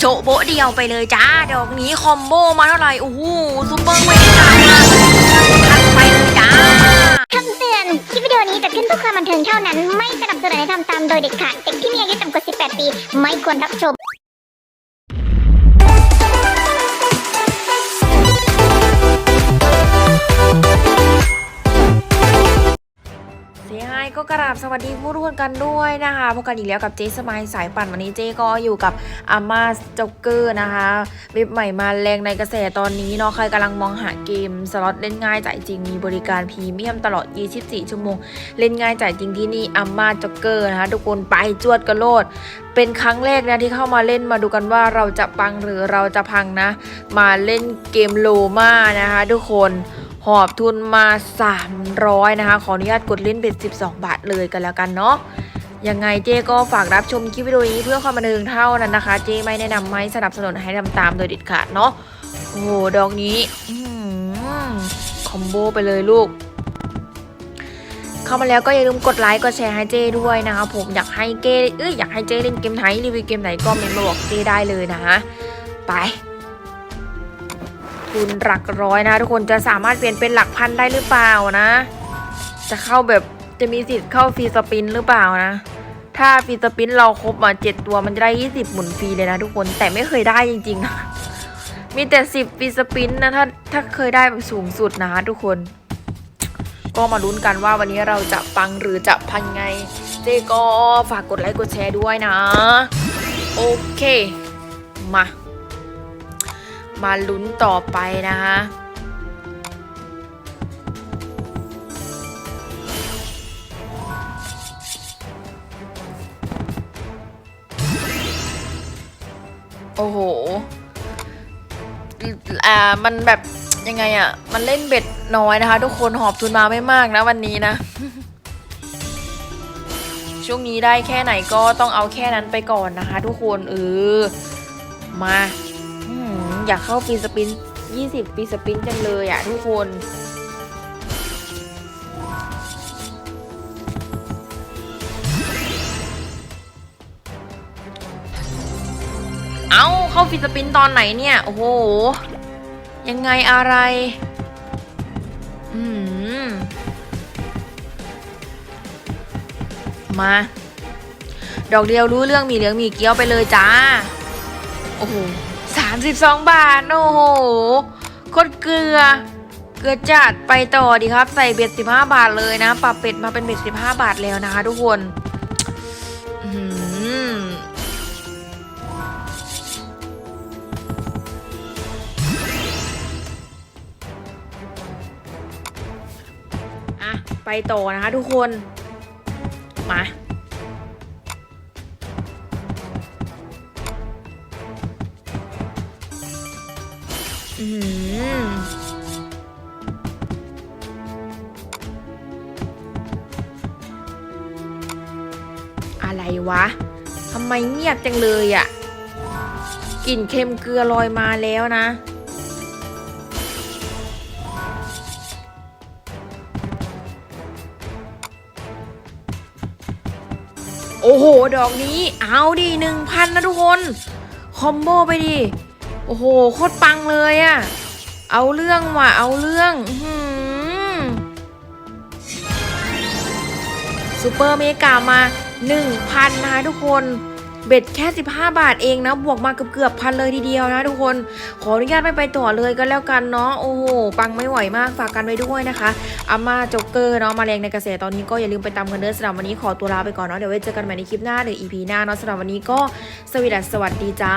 โจโบะเดียวไปเลยจ้า ดอกนี้คอมโบมาเท่าไหร่โอ้โหซูเปอร์เวทมาพันไปเลยจ้าคำเตือนคลิปวิดีโอนี้จะขึ้นเพื่อความบันเทิงเท่านั้น ไม่สนับสนุนให้ทำตามโดยเด็ดขาด เด็กที่มีอายุต่ำกว่า 18 ปี ไม่ควรรับชม สียหายก็กราบสวัสดีผู้ร่วมกันด้วยนะคะพบกันอีกแล้วกับเจ๊สมายสายปั่นวันนี้เจ๊ก็อยู่กับอาม่าจ็อกเกอร์นะคะเว็บใหม่มาแรงในกระแสตอนนี้เนาะใครกำลังมองหาเกมสล็อตเล่นง่ายจ่ายจริงมีบริการพรีเมียมตลอด 24 ชั่วโมง เล่นง่ายจ่ายจริงที่นี่อาม่าจ็อกเกอร์นะคะทุกคนไปจวดกระโลด เป็นครั้งแรกนะที่เข้ามาเล่นมาดูกันว่าเราจะปังหรือเราจะพังนะ มาเล่นเกมโลมานะคะทุกคน หอบทุนมา 300 นะคะ ขออนุญาตกดเล่นเป็น 12 บาทเลยกันแล้วกันเนาะยังไงเจ๊ก็ฝากรับชมคลิปวิดีโอนี้เพื่อความบันเทิงเท่านั้นนะคะ เจ๊ไม่แนะนำไม่สนับสนุนให้ทำตามโดยเด็ดขาดเนาะโอ้โหดอกนี้อคอมโบไปเลยลูก เข้ามาแล้วก็อย่าลืมกดไลค์กดแชร์ให้เจ้ด้วยนะคะผมอยากให้เก้เอ้ยอยากให้เจ้เล่นเกมไทยรีวิวเกมไหนก็เมนมาบอกเจ้ได้เลยนะคะไป ทุนหลักร้อยนะ ทุกคนจะสามารถเปลี่ยนเป็นหลักพันได้หรือเปล่านะ จะเข้าแบบจะมีสิทธิ์เข้าฟรีสปินหรือเปล่านะ ถ้าฟรีสปินเราครบมาเจ็ดตัวมันจะได้20หมุนฟรีเลยนะทุกคนแต่ไม่เคยได้จริงๆนะมีแต่10ฟรีสปินนะถ้าถ้าเคยได้แบบสูงสุดนะทุกคน ก็มาลุ้นกันว่าวันนี้เราจะปังหรือจะพังไง เจก็ฝากกดไลค์กดแชร์ด้วยนะ โอเค มา มาลุ้นต่อไปนะคะโอ้โหอ่ามันแบบยังไงอะ่ะ มันเล่นเบ็ดน้อยนะคะ ทุกคนหอบทุนมาไม่มากนะวันนี้นะ ช่วงนี้ได้แค่ไหนก็ต้องเอาแค่นั้นไปก่อนนะคะ ทุกคนเออมา อยากเข้าฟีสปิน 20ฟีสปินจังเลยอะทุกคนเอาเข้าฟรีสปินตอนไหนเนี่ย โอ้โห ยังไงอะไร อืม มา ดอกเดียวรู้เรื่องมีเหลืองมีเกี้ยวไปเลยจ้า โอ้โห สามสิบสองบาท โอ้โหโคตรเกลือ เกลือจัดไปต่อดีครับ ใส่เบ็ดสิบห้าบาทเลยนะ ปรับเป็ดมาเป็นเบ็ดสิบห้าบาทแล้วนะคะทุกคนอือหืออะไปต่อนะคะทุกคน มา อะไรวะทำไมเงียบจังเลยอะ่ะกลิ่นเค็มเกลือลอยมาแล้วนะ โอ้โห ดอกนี้ เอาดิหนึ่งพันนะทุกคน คอมโบไปดิ อ้โหโคตรปังเลยอะเอาเรื่องว่ะเอาเรื่องอื้อหือซูเปอร์เมกามา 1,000 นะคะทุกคนเบ็ดแค่ 15 บาทเองนะ บวกมาเกือบเกือบพันเลยทีเดียวนะทุกคน ขออนุญาตไม่ไปต่อเลยก็แล้วกันเนาะ โอ้โห ปังไม่ไหวมาก ฝากกันไว้ด้วยนะคะอาม่าจ็อกเกอร์เนาะ มาแรงในกระแสตอนนี้ก็อย่าลืมไปตามกันเด้อสำหรับวันนี้ขอตัวลาไปก่อนเนาะ เดี๋ยวไว้เจอกันใหม่ในคลิปหน้าหรือ EP หน้าเนาะสำหรับวันนี้ก็สวัสดีสวัสดีจ้า